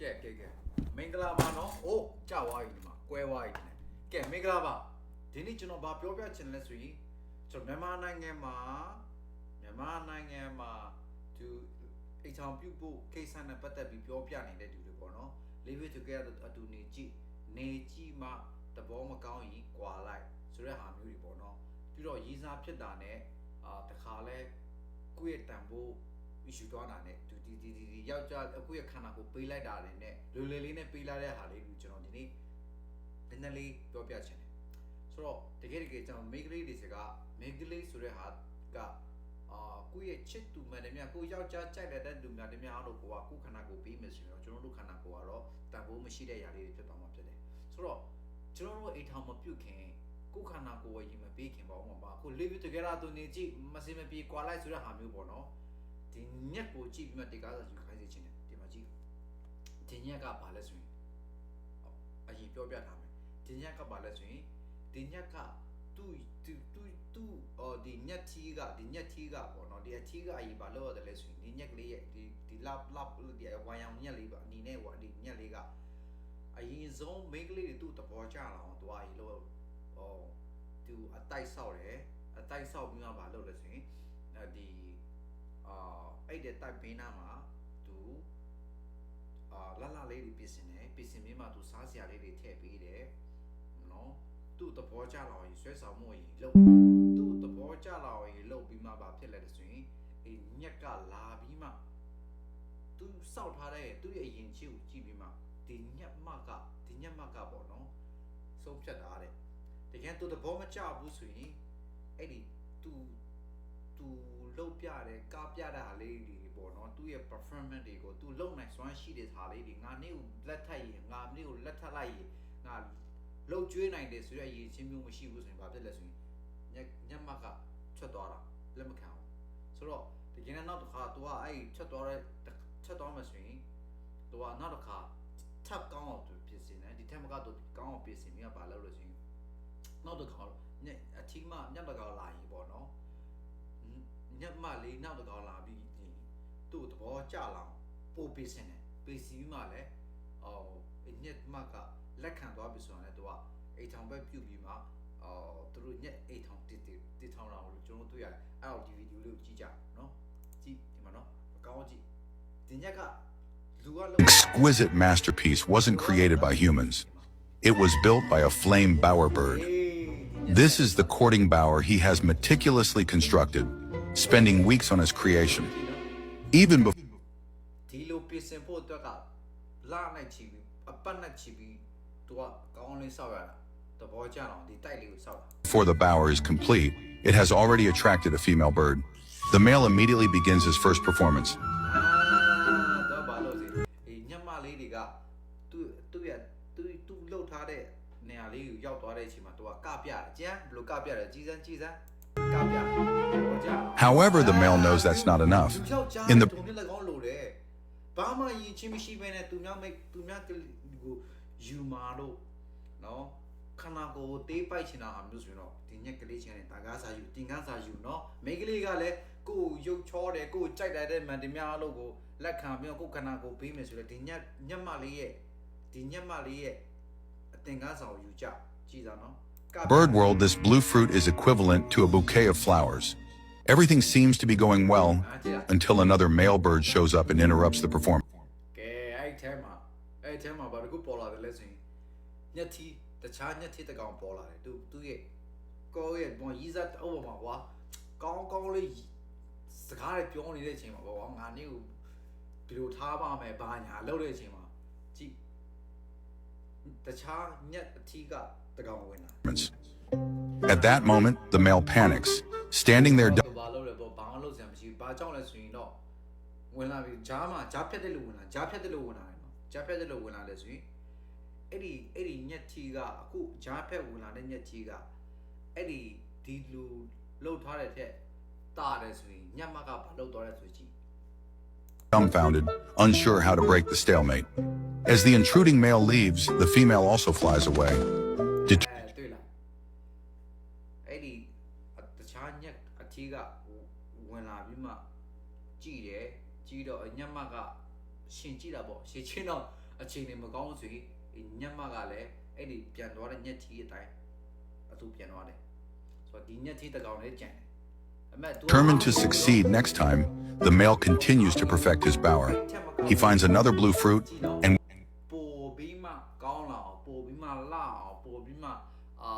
ကဲကဲကဲမင်္ဂလာပါနော်အိုးကြာသွားပြီဒီမှာကွဲသွားပြီဒီနေ့ကဲမင်္ဂလာပါဒီနေ့ကျွန်တော်ဗာပြောပြချင်လဲဆိုရင်ကျွန်တော်မြန်မာနိုင်ငံမှာမြန်မာနိုင်ငံမှာသူအိမ်ဆောင်ပြုတ်ဖို့ကိစ္စနဲ့ပတ်သက်ပြီးပြောပြနေတဲ့သူတွေပေါ့နော် live it together အတူနေကြည့်နေကြည့်မှသဘောမကောင်းရင်ကွာလိုက်ဆိုတဲ့ဟာမျိုးတွေပေါ့နော်ပြီးတော့ရည်စားဖြစ်တာနဲ့အာတခါလဲကိုယ့်ရဲ့တန်ဖိုး issue သွားတာနဲ့ဒီဒီဒီဒီဒီယောက်ျားအခုရဲ့ခန္ဓာကိုယ်ပေးလိုက်တာတွေနဲ့လွယ်လွယ်လေးနဲ့ပေးလိုက်တဲ့ဟာလေးကိုကျွန်တော်ဒီနေ့နည်းနည်းလေးပြောပြချင်တယ်ဆိုတော့တကယ်တကယ်ကျွန်တော်မိန်းကလေးတွေစကမိန်းကလေးဆိုတဲ့ဟာကအာကိုယ့်ရဲ့ချစ်သူမှန်တယ်မြတ်ကိုယ့်ယောက်ျားကြိုက်တဲ့သူမှန်တယ်မြတ်လို့ကိုကကိုယ်ခန္ဓာကိုယ်ပေးမယ်ဆိုရင်တော့ကျွန်တော်တို့ခန္ဓာကိုယ်ကတော့တန်ဖိုးမရှိတဲ့ຢာလေးတွေဖြစ်သွားမှာဖြစ်တယ်ဆိုတော့ကျွန်တော်တို့အိမ်ထောင်မပြုတ်ခင်ကိုယ်ခန္ဓာကိုယ်ဝယ်ရင်မပေးခင်ပေါ့ဥပမာအခု live together သူနေကြည့်မစင်မပြေကွာလိုက်ဆိုတဲ့ဟာမျိုးပေါ့နော်ဒီ ညက်ကိုကြည့်ပြီးမှတေကားစာယူခိုင်းစေချင်တယ်ဒီမှာကြည့်ဒီညက်ကဘာလဲဆိုရင်အရင်ပြောပြထားမယ်ဒီညက်ကဘာလဲဆိုရင်ဒီညက်ကသူ့သူ့သူ့သူ့အော်ဒီညက်တီးကဒီညက်တီးကပေါ့နော်ဒီအထီးကအရင်ဘာလို့ရတယ်လဲဆိုရင်ဒီညက်ကလေးရဲ့ဒီဒီလပ်လပ်ဒီဝိုင်အောင်ညက်လေးပါအနေနဲ့ဟိုဒီညက်လေးကအရင်ဆုံးမိန်းကလေးတွေသူ့သဘောကျလာအောင်သူအရင်လို့ဟောသူအတိုက်ဆောက်တယ်အတိုက်ဆောက်ပြီးမှဘာလုပ်လဲဆိုရင်အဲဒီ အာအဲ့တဲ့တိုက်ပေးနာမှာသူအာလလလေးတွေပြင်ဆင်တယ်ပြင်ဆင်ပြီးမှသူစားစရာလေးတွေထည့်ပေးတယ်နော်သူ့သဘောကျလာရင်ဆွဲဆောင်မှုရင်လုံသူ့သဘောကျလာရင်လုံပြီးမှဘာဖြစ်လဲဆိုရင်အေးညက်ကလာပြီးမှသူစောက်ထားတဲ့သူ့ရဲ့အရင်ချစ်ကိုကြည့်ပြီးမှဒီညက်မကဒီညက်မကပေါ့နော်ဆုံးဖြတ်တာတဲ့တကယ်သူသဘောမကျဘူးဆိုရင်အဲ့ဒီသူသူလှု ပ်ပြတယ်ကားပြတဲ့ဟာလေးတွေပေါ့နော်သူ့ရဲ့ performance တွေကိုသူလုံနိုင်စွမ်းရှိတဲ့ဟာလေးတွေငါနေ့ကိုလက်ထပ်ရင်ငါနေ့ကိုလက်ထပ်လိုက်ရင်ငါလှုပ်ကျွေးနိုင်တယ်ဆိုတဲ့အရေးချင်းမျိုးမရှိဘူးဆိုရင်ဘာဖြစ်လဲဆိုရင်ညက်ညက်မကထွက်သွားတာလက်မခံဘူးဆိုတော့တကယ်နဲ့နောက်တစ်ခါ तू ကအဲ့ဒီထွက်သွားတဲ့ထွက်သွားမှဆိုရင် तू ကနောက်တစ်ခါထပ်ကောင်းအောင်သူပြင်ဆင်တယ်ဒီထက်မကတော့ကောင်းအောင်ပြင်ဆင်ပြီးတော့ဘာလုပ်လို့ဆိုရင်နောက်တစ်ခါညက်အထီးမညက်တစ်ခါလာရင်ပေါ့နော် ညက်မလေးနောက်တစ်ကောင်လာပြီးဒီသူ့သဘောကျလာအောင်ပို့ပေးစင်တယ်ပေးစီမှလည်းအော်ညက်မကလက်ခံသွားပြီဆိုရင်လည်းသူကအိတ်ထောင်ပဲပြုတ်ပြီးမှအော်သူတို့ညက်အိတ်ထောင်တစ်တစ်တစ်ထောင်လာလို့ကျွန်တော်တို့တွေ့ရတယ်အဲ့တော့ဒီဗီဒီယိုလေးကိုကြည့်ကြနော်ကြည့်ဒီမှာနော်အကောင်းကြည့်ဒီညက်ကလူကလောက် exquisite masterpiece wasn't created by humans. It was built by a flame bowerbird. This is the courting bower he has meticulously constructed, spending weeks on his creation. Even before ဒီလိုပြင်ဆင်ဖို့အတွက်ကလာနိုင်ချီပြီးအပတ်နဲ့ချီပြီးသူကကောင်းလေးစောက်ရတာသဘောကျအောင်ဒီတိုက်လေးကိုစောက်တာ the bower is complete, it has already attracted a female bird. The male immediately begins his first performance. တော့ဘာလို့စီဒီညက်မလေးတွေကသူ့သူ့ရဲ့သူ့သူ့လှုပ်ထားတဲ့နေရာလေးကိုရောက်သွားတဲ့အချိန်မှာသူကကပြတယ်ကျန်းဘယ်လိုကပြတယ်ကြီးစမ်းကြီးစမ်းကပြတယ်ဘောကြ However, the male knows that's not enough. In the တုံးလက်ကောင်းလို့တယ်ဘာမှရည်ချင်းမရှိဘဲနဲ့သူများမိတ်သူများကလေးကိုယူမာလို့နော်ခန္ဓာကိုယ်တေးပိုက်ချင်တာအမျိုးဆိုရင်တော့ဒီညက်ကလေးချင်းနဲ့တာကားစာယူတင်ကားစာယူနော်မိန်းကလေးကလည်းကိုယ်ရုပ်ချောတယ်ကိုယ်ကြိုက်တဲ့မန်တများလို့ကိုလက်ခံပြီးတော့ကိုယ်ခန္ဓာကိုယ်ပေးမယ်ဆိုတော့ဒီညက်ညက်မလေးရဲ့ဒီညက်မလေးရဲ့အတင်ကားစာကိုယူကြကြည်စားနော်က bird world, this blue fruit is equivalent to a bouquet of flowers. Everything seems to be going well until another male bird shows up and interrupts the performance. ကဲအဲ့ထဲမှာအဲ့ထဲမှာဘာတကူပေါ်လာတယ်လဲဆိုရင်ညက်တီတခြားညက်တီတစ်ကောင်ပေါ်လာတယ်သူသူရဲ့ကိုယ့်ရဲ့ဘောရီးစားအုပ်ပေါ်မှာကွာကောင်းကောင်းလေးစကားတွေပြောနေတဲ့အချိန်မှာပေါ့ကွာငါနေကိုဒီလိုထားပါမယ်ဘာညာလုပ်တဲ့အချိန်မှာကြည့်တခြားညက်အထီးကတစ်ကောင်ဝင်လာ At that moment, the male panics, standing there သူဘာလုပ်လဲပေါ့ဘာမှလုပ်စရာမရှိဘူးဘာကြောင့်လဲဆိုရင်တော့ဝင်လာပြီဂျားမှာဂျားဖြတ်တယ်လို့ဝင်လာဂျားဖြတ်တယ်လို့ဝင်လာတယ်နော်ဂျားဖြတ်တယ်လို့ဝင်လာလဲဆိုရင်အဲ့ဒီအဲ့ဒီညက်ချီကအခုဂျားဖြတ်ဝင်လာတဲ့ညက်ချီကအဲ့ဒီဒီလူလှုပ်ထားတဲ့ထက်တာတယ်ဆိုရင်ညက်မကဘာလှုပ်သွားလဲဆိုကြည့် dumbfounded, unsure how to break the stalemate. As the intruding male leaves, the female also flies away. တယ်ကြည်တော့ညက်မကရှင်ကြည့်တာပေါ့ရှင်ချင်းတော့ အခြေအနေမကောင်းဆိုရင်ဒီညက်မကလည်းအဲ့ဒီပြန်သွားတဲ့ညက်ကြီးအတိုင်းအတူပြန်သွားတယ်ဆိုတော့ဒီညက်ကြီးတစ်ကောင်လေးကြံတယ်အမေသူက Determined to succeed next time, the male continues to perfect his bower. He finds another blue fruit ကြည့်နော် and ပိုပြီးမှကောင်းလာအောင်ပိုပြီးမှလှအောင်ပိုပြီးမှအာ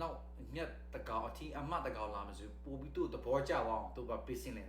နောက်ညက်တကောင်အထီးအမတ်တကောင်လာမစို့ပိုပြီးသူ့သဘောကျအောင်သူကပေးစင်းတယ်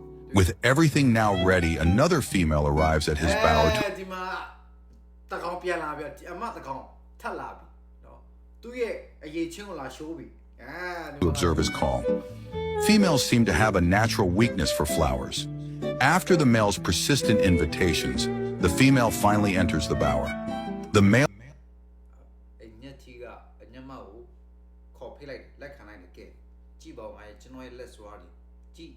With everything now ready, another female arrives at his bower to အဲဒီမှာတကောင်ပြန်လာပြီအမတကောင်ထပ်လာပြီနော်သူ့ရဲ့အရေးချင်းကိုလာရှိုးပြီအဲဒီ to observe his call. Females seem to have a natural weakness for flowers. After the male's persistent invitations, the female finally enters the bower. The male အညက်ကြီးကအညက်မကိုခေါ်ဖိလိုက်တယ်လက်ခံလိုက်တယ်ကဲကြည့်ပါဦးငါရဲ့ကျွန်တော်ရဲ့လက်စွားလေးကြည့်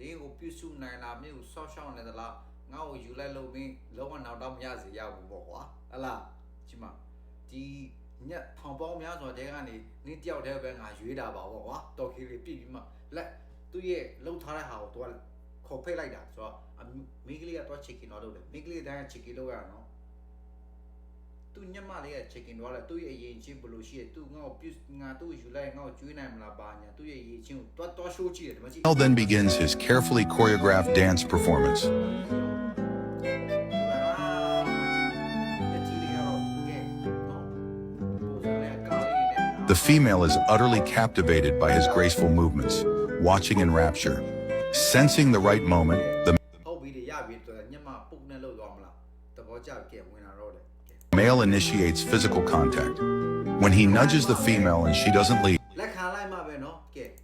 တင်းကိုပြုစုနိုင်လားမြို့ဆောက်ရှောက်နေသလားငါ့ကိုယူလိုက်လို့မင်းလုံးဝနောက်တော့မရစေရဘူးပေါ့ကွာဟလားကြည့်မဒီညက်ထောင်ပေါင်းများစွာတဲကနေနင်းတယောက်တည်းပဲငါရွေးတာပါပေါ့ကွာတော်ခေးလေးပြည့်ပြီးမှလက်သူ့ရဲ့လှုပ်ထားတဲ့ဟာကိုသူကခေါ်ဖိလိုက်တာဆိုတော့အမိန်းကလေးကတော့ချစ်ကင်တော့လုပ်တယ်မိန်းကလေးတိုင်းကချစ်ကင်လုပ်ရအောင်နော် သူညမလေးက chicken တော့လေသူ့ရဲ့အရင်ချင်းဘယ်လိုရှိရသူငါ့ကိုပြုငါသူ့ကိုယူလိုက်ငါ့ကိုကျွေးနိုင်မလားပါညာသူ့ရဲ့အရင်ချင်းကိုတွတ်တွတ်ရှိုးကြည့်တယ်ဒီမှာကြည့် male then begins his carefully choreographed dance performance. The female is utterly captivated by his graceful movements, watching in rapture. Sensing the right moment, the male initiates physical contact. When he nudges the female and she doesn't leave,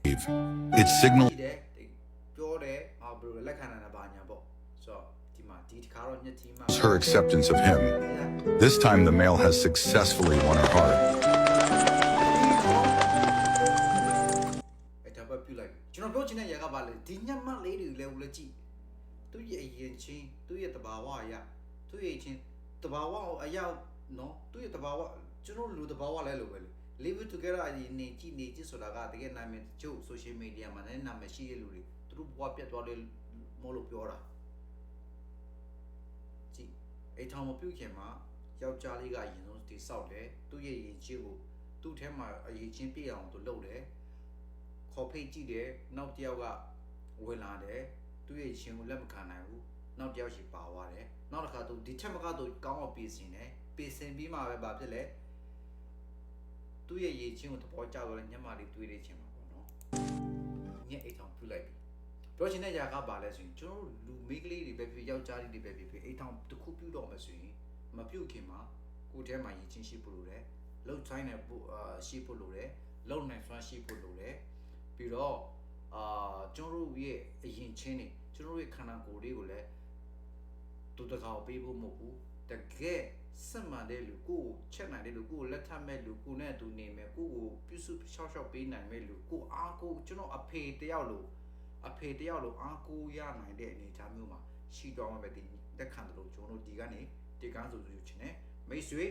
it signals her acceptance of him. This time the male has successfully won her heart. နော်သူ့ရဲ့တဘာဝကျွန်တော်လူတဘာဝလဲလို့ပဲလေ live together အရင်နေကြည့်နေကြည့်ဆိုတာကတကယ်နာမည်တချို့ social media မှာလည်းနာမည်ရှိတဲ့လူတွေသူတို့ဘဝပြတ်သွားတယ်မလို့ပြောတာကြည့်အိတ်ထောင်မပြုတ်ခင်မှာယောက်ျားလေးကအရင်ဆုံးဒီဆောက်တယ်သူ့ရဲ့ရင်ချင်းကိုသူ့ထဲမှာအရင်ချင်းပြည့်အောင်သူလုပ်တယ်ခေါ်ဖိတ်ကြည့်တယ်နောက်တစ်ယောက်ကဝင်လာတယ်သူ့ရဲ့ရှင်ကိုလက်မခံနိုင်ဘူးနောက်တစ်ယောက်ရှိပါသွားတယ်နောက်တစ်ခါသူဒီချက်မကတော့ကောင်းအောင်ပြင်ဆင်တယ် ပြင်ဆင်ပြီးမှပဲဗာဖြစ်လဲသူ့ရဲ့ရေချင်းကိုသဘောကျတော့ညမလေးတွေးနေချင်မှာပေါ့နော်ညက်အိတ်ထောင်ပြုတ်လိုက်ပြီပြောချင်တဲ့ຢာကပါလဲဆိုရင်ကျွန်တော်တို့လူမိန်းကလေးတွေပဲဖြစ်ယောက်ျားလေးတွေပဲဖြစ်ဖြစ်အိတ်ထောင်တစ်ခုပြုတ်တော့မှဆိုရင်မပြုတ်ခင်မှာကိုယ်ထဲမှာရေချင်းရှိဖို့လိုတယ်လှုပ်ဆိုင်တဲ့ပို့အာရှိဖို့လိုတယ်လုံနိုင်စွမ်းရှိဖို့လိုတယ်ပြီးတော့အာကျွန်တော်တို့ရဲ့အရင်ချင်းနေကျွန်တော်တို့ရဲ့ခန္ဓာကိုယ်လေးကိုလည်းတူတကောင်ပေးဖို့မဟုတ်ဘူးတကယ် စက်မှန်တဲ့လူကိုယ်ကိုချက်နိုင်တဲ့လူကိုယ်ကိုလက်ထပ်မဲ့လူကိုယ်နဲ့အတူနေမဲ့ကိုယ်ကိုပြုစုရှောက်ရှောက်ပေးနိုင်မဲ့လူကိုယ်အားကိုကျွန်တော်အဖေတယောက်လို့အဖေတယောက်လို့အားကိုရနိုင်တဲ့အနေအထားမျိုးမှာရှိသွားမှပဲဒီတက်ခံတယ်လို့ကျွန်တော်တို့ဒီကနေဒီကန်းဆိုဆိုချင်တယ်မိတ်ဆွေ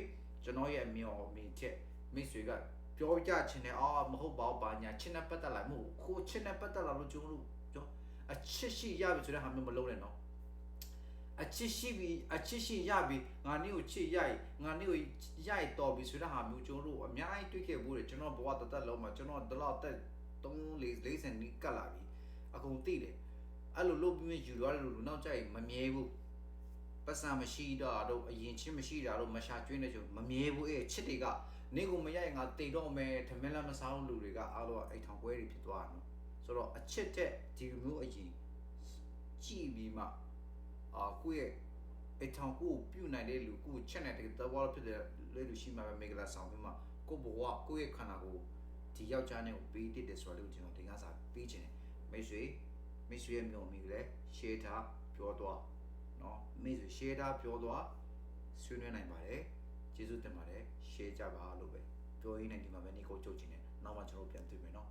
ကျွန်တော်ရဲ့အမြော်အမြင်ချက်မိတ်ဆွေကပြောကြချင်တယ်အာမဟုတ်ပါဘူးဘာညာချစ်နဲ့ပတ်သက်လာမဟုတ်ဘူးခိုးချစ်နဲ့ပတ်သက်လာလို့ကျွန်တော်တို့ပြောအချစ်ရှိရပြီဆိုတဲ့ဟာမျိုးမလုံးနဲ့နော် အချစ်ရှိပြီအချစ်ရှိရပြီငါနေ့ကိုချစ်ရိုက်ငါနေ့ကိုရိုက်တော်ပြီဆိုတဲ့ဟာမျိုးကျွန်တော်တို့အများကြီးတွေ့ခဲ့ဘူးတယ်ကျွန်တော်ဘဝတသက်လုံးမှာကျွန်တော်ဒီလောက်တက်3 4 40နီးကတ်လာပြီအကုန်သိတယ်အဲ့လိုလုပ်ပြီးယူသွားတယ်လို့နောက်ကျရင်မမြဲဘူးပတ်စံမရှိတော့တော့အရင်ချင်းမရှိတာတော့မရှာကျွင်းတဲ့ချိန်မမြဲဘူးအဲ့ချစ်တွေကနေကိုမရရင်ငါတိတ်တော့မယ်ထမင်းလည်းမစားဘူးလူတွေကအားလုံးအိတ်ထောင်ပွဲတွေဖြစ်သွားတယ်နော်ဆိုတော့အချစ်တဲ့ဒီလိုမျိုးအရင်ကြည့်ပြီးမှ အာကိုယ့်ရဲ့အိတ်ထောင်ကိုပြုတ်နိုင်တဲ့လူကိုချက်နိုင်တဲ့သဘောဖြစ်တဲ့လေလူရှိမှပဲမေဂလာဆောင်ပြီးမှကိုဘဝကိုယ့်ရဲ့ခန္ဓာကိုဒီယောက်ျားနဲ့ကိုပေးတတ်တယ်ဆိုတော့ကျွန်တော်ဒီကစားပေးခြင်းမိတ်ဆွေမိတ်ဆွေရဲ့မျိုးမိကလေး share ထားပြောသွားနော်မိတ်ဆွေ share ထားပြောသွားဆွေးနွေးနိုင်ပါတယ်ကျေးဇူးတင်ပါတယ် share ကြပါလို့ပဲပြောရင်းနဲ့ဒီမှာပဲနေကိုကြုတ်ချင်တယ်နောက်မှကျွန်တော်ပြန်တွေ့မယ်နော်